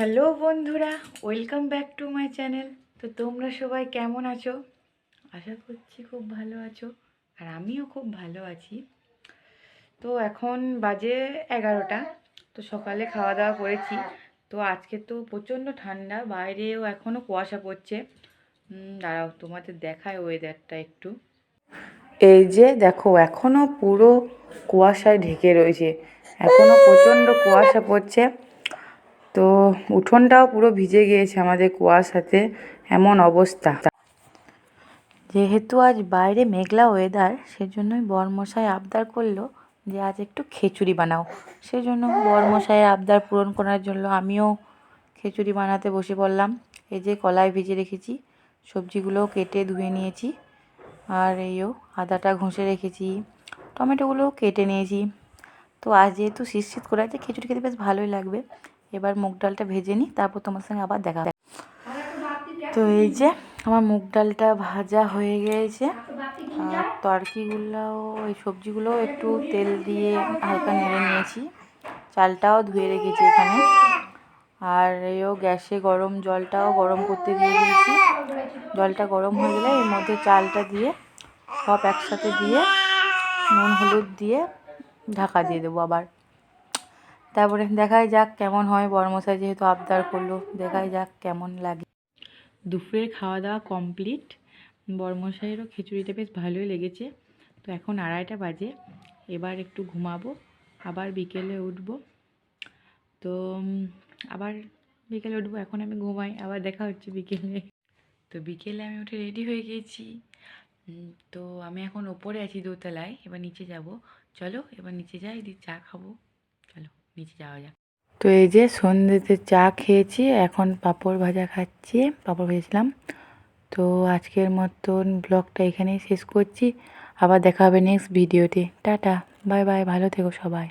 Hello বন্ধুরা, welcome back to my channel. তো তোমরা সবাই কেমন আছো? আশা করছি খুব ভালো আছো, আর আমিও খুব ভালো আছি। তো এখন বাজে এগারোটা, তো সকালে খাওয়া দাওয়া করেছি। তো আজকে তো প্রচণ্ড ঠান্ডা, বাইরেও এখনও কুয়াশা পড়ছে। দাঁড়াও, তোমাদের দেখায় ওয়েদারটা একটু। এই যে দেখো এখনও পুরো কুয়াশায় ঢেকে রয়েছে। এখনও প্রচণ্ড কুয়াশা পড়ছে। তো উঠোনটাও পুরো ভিজে গিয়েছে আমাদের কুয়াশাতে, এমন অবস্থা। যেহেতু আজ বাইরে মেঘলা ওয়েদার সেজন্যই বরমশাই আবদার করল যে আজ একটু খিচুড়ি বানাও। সেজন্য বরমশাইয়ের আবদার পূরণ করার জন্য আমিও খিচুড়ি বানাতে বসে পড়লাম। এই যে কলাই ভিজে রেখেছি, সবজিগুলোও কেটে ধুয়ে নিয়েছি, আর এইও আদাটা ঘষে রেখেছি, টমেটোগুলোও কেটে নিয়েছি। তো আজ যেহেতু শীত শীত করে আছে খিচুড়ি খেতে বেশ ভালোই লাগবে। এবার মুগ ডালটা ভেজে নিই, তারপর তোমার সঙ্গে আবার দেখা তো এই যে আমার মুগ ডালটা ভাজা হয়ে গিয়েছে আর তরকিগুলোও এই সবজিগুলোও একটু তেল দিয়ে হালকা নেড়ে নিয়েছি। চালটাও ধুয়ে রেখেছি এখানে। আর এও গ্যাসে গরম জলটাও গরম করতে দিয়ে দিয়েছি। জলটা গরম হয়ে গেলে এর মধ্যে চালটা দিয়ে, সব একসাথে দিয়ে, নুন হলুদ দিয়ে ঢাকা দিয়ে দেবো আবার। তারপরে দেখাই যাক কেমন হয়। বড়মশাই যেহেতু আবদার করল, দেখাই যাক কেমন লাগে। দুপুরের খাওয়া দাওয়া কমপ্লিট বড়মশাইয়েরও খিচুড়িটা বেশ ভালোই লেগেছে। তো এখন আড়াইটা বাজে, এবার একটু ঘুমাবো, আবার বিকেলে উঠবো। তো আবার বিকেলে উঠবো, এখন আমি ঘুমাই, আবার দেখা হচ্ছে বিকেলে। তো বিকেলে আমি উঠে রেডি হয়ে গিয়েছি তো আমি এখন ওপরে আছি দোতলায়, এবার নিচে যাব। চলো, এবার নিচে যাই, দিয়ে চা খাব। নিচে যাওয়া যাক। তো এই যে সন্ধ্যেতে চা খেয়েছি, এখন পাঁপড় ভাজা খাচ্ছি, পাঁপড় ভেজেছিলাম। তো আজকের মতন ব্লগটা এখানেই শেষ করছি। আবার দেখা হবে নেক্সট ভিডিওতে টাটা বাই বাই ভালো থেকো সবাই।